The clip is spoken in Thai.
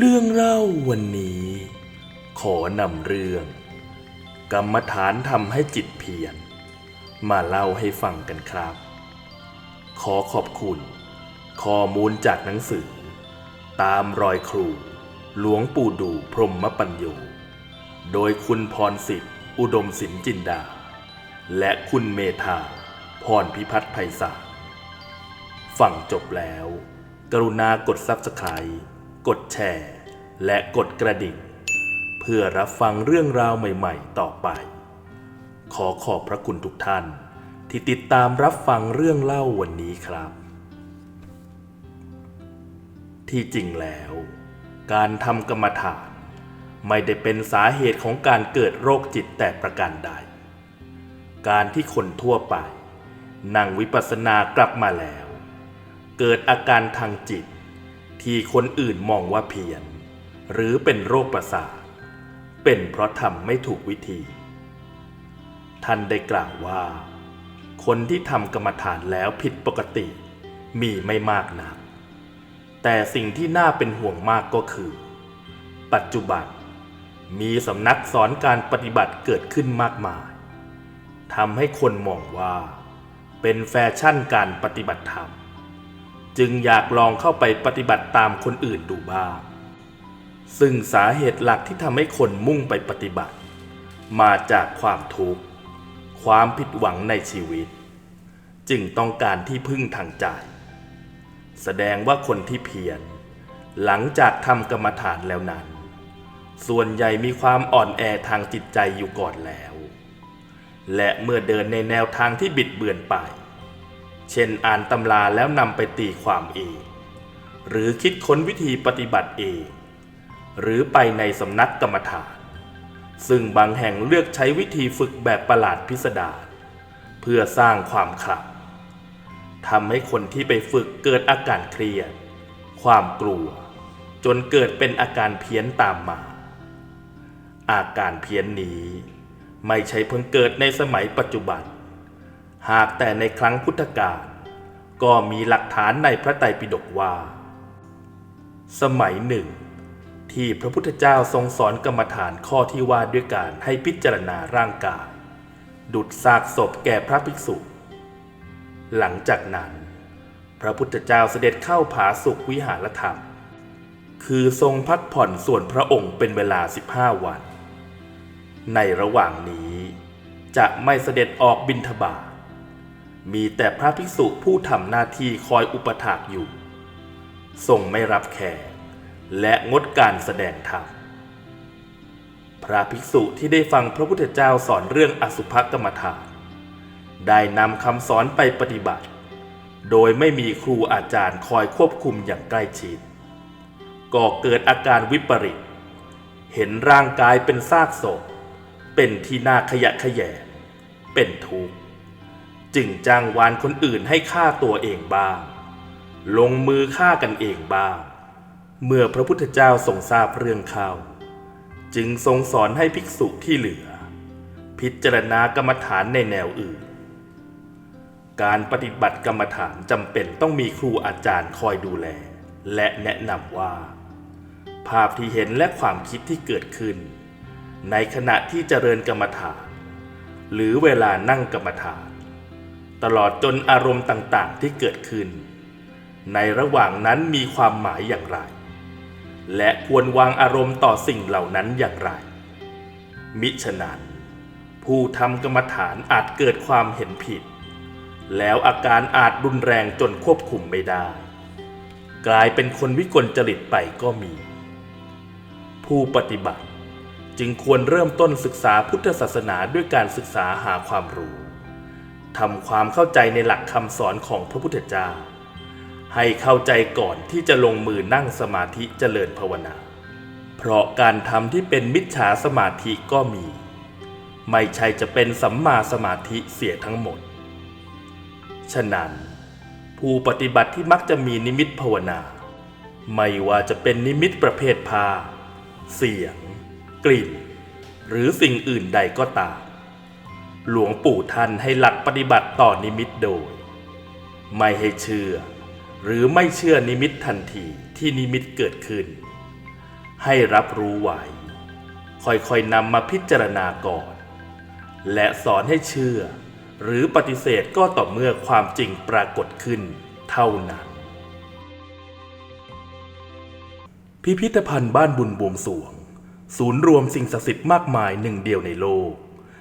เรื่องเล่าวันนี้ ขอนำเรื่อง กรรมฐานทำให้จิตเพียรมาเล่าให้ฟังกันครับ ขอขอบคุณ ข้อมูลจากหนังสือ ตามรอยครู หลวงปู่ดูพรหมปัญโยโดยคุณพรสิทธิ์อุดมสินจินดา และคุณเมธาพรพิพัฒน์ไพศาลฟังจบแล้ว กรุณากด Subscribe กดแชร์ และกดกระดิ่ง เพื่อรับฟังเรื่องราวใหม่ ๆ ต่อไป ขอขอบพระคุณทุกท่าน ที่ติดตามรับฟังเรื่องเล่าวันนี้ครับ ที่จริงแล้ว การทำกรรมฐาน ไม่ได้เป็นสาเหตุของการเกิดโรคจิตแต่ประการใด การที่คนทั่วไปนั่งวิปัสสนากลับมาแล้ว เกิดอาการทางจิต ที่คนอื่นมองว่าเพี้ยน หรือเป็นโรคประสาทเป็นเพราะทำไม่ถูกวิธี ท่านได้กล่าวว่า คนที่ทำกรรมฐานแล้วผิดปกติ มีไม่มากนัก แต่สิ่งที่น่าเป็นห่วงมากก็คือ ปัจจุบันมีสำนักสอนการปฏิบัติเกิดขึ้นมากมายทำให้คนมองว่า เป็นแฟชั่นการปฏิบัติธรรม จึงอยากลองเข้าไปปฏิบัติตามคนอื่นดูบ้าง ซึ่งสาเหตุหลักที่ทำให้คนมุ่งไปปฏิบัติ มาจากความทุกข์ ความผิดหวังในชีวิต จึงต้องการที่พึ่งทางใจ แสดงว่าคนที่เพียรหลังจากทำกรรมฐานแล้วนั้น ส่วนใหญ่มีความอ่อนแอทางจิตใจอยู่ก่อนแล้ว และเมื่อเดินในแนวทางที่บิดเบือนไป ช่นอ่านตำราแล้วนำไปตีความเอง หรือคิดค้นวิธีปฏิบัติเอง หรือไปในสำนักกรรมฐาน ซึ่งบางแห่งเลือกใช้วิธีฝึกแบบประหลาดพิสดารเพื่อสร้างความขลังทำให้คนที่ไปฝึกเกิดอาการเครียด ความกลัว จนเกิดเป็นอาการเพี้ยนตามมา อาการเพี้ยนนี้ไม่ใช่เพิ่งเกิดในสมัยปัจจุบัน หากแต่ในครั้งพุทธกาล ก็มีหลักฐานในพระไตรปิฎกว่า สมัยหนึ่ง ที่พระพุทธเจ้าทรงสอนกรรมฐานข้อที่ว่าด้วยการให้พิจารณาร่างกาย ดุดซากศพแก่พระภิกษุ หลังจากนั้น พระพุทธเจ้าเสด็จเข้าผาสุขวิหารธรรม คือทรงพักผ่อนส่วนพระองค์เป็นเวลา 15 วัน ในระหว่างนี้จะไม่เสด็จออกบิณฑบาต มีแต่พระภิกษุผู้ทำหน้าที่คอยอุปถากอยู่ ทรงไม่รับแขกและงดการแสดงธรรม พระภิกษุที่ได้ฟังพระพุทธเจ้าสอนเรื่องอสุภกรรมฐาน ได้นำคำสอนไปปฏิบัติ โดยไม่มีครูอาจารย์คอยควบคุมอย่างใกล้ชิดก็เกิดอาการวิปริต เห็นร่างกายเป็นซากศพ เป็นที่น่าขยะแขยงเป็นทุกข์ จึงจ้างวานคนอื่นให้ฆ่าตัวเองบ้าง ลงมือฆ่ากันเองบ้าง เมื่อพระพุทธเจ้าทรงทราบเรื่องเขาจึงทรงสอนให้ภิกษุที่เหลือ พิจารณากรรมฐานในแนวอื่น การปฏิบัติกรรมฐานจำเป็นต้องมีครูอาจารย์คอยดูแล และแนะนำว่า ภาพที่เห็นและความคิดที่เกิดขึ้น ในขณะที่เจริญกรรมฐาน หรือเวลานั่งกรรมฐาน ตลอดจนอารมณ์ต่างๆที่เกิดขึ้น ในระหว่างนั้นมีความหมายอย่างไร และควรวางอารมณ์ต่อสิ่งเหล่านั้นอย่างไร มิฉะนั้นผู้ทำกรรมฐานอาจเกิดความเห็นผิด แล้วอาการอาจรุนแรงจนควบคุมไม่ได้ กลายเป็นคนวิกลจริตไปก็มี ผู้ปฏิบัติจึงควรเริ่มต้นศึกษาพุทธศาสนาด้วยการศึกษาหาความรู้ ทำความเข้าใจในหลักคำสอนของพระพุทธเจ้า ให้เข้าใจก่อนที่จะลงมือนั่งสมาธิเจริญภาวนา เพราะการทำที่เป็นมิจฉาสมาธิก็มี ไม่ใช่จะเป็นสัมมาสมาธิเสียทั้งหมด ฉะนั้น ผู้ปฏิบัติที่มักจะมีนิมิตภาวนา ไม่ว่าจะเป็นนิมิตประเภทภาเสียง กลิ่น หรือสิ่งอื่นใดก็ตาม หลวงปู่ท่านให้หลักปฏิบัติต่อนิมิตโดย ไม่ให้เชื่อ หรือไม่เชื่อนิมิตทันทีที่นิมิตเกิดขึ้น ให้รับรู้ไว้ค่อยๆนำมาพิจารณาก่อน และสอนให้เชื่อ หรือปฏิเสธก็ต่อเมื่อความจริงปรากฏขึ้นเท่านั้น พิพิธภัณฑ์บ้านบุญบวงสวง ศูนย์รวมสิ่งศักดิ์สิทธิ์มากมายหนึ่งเดียวในโลก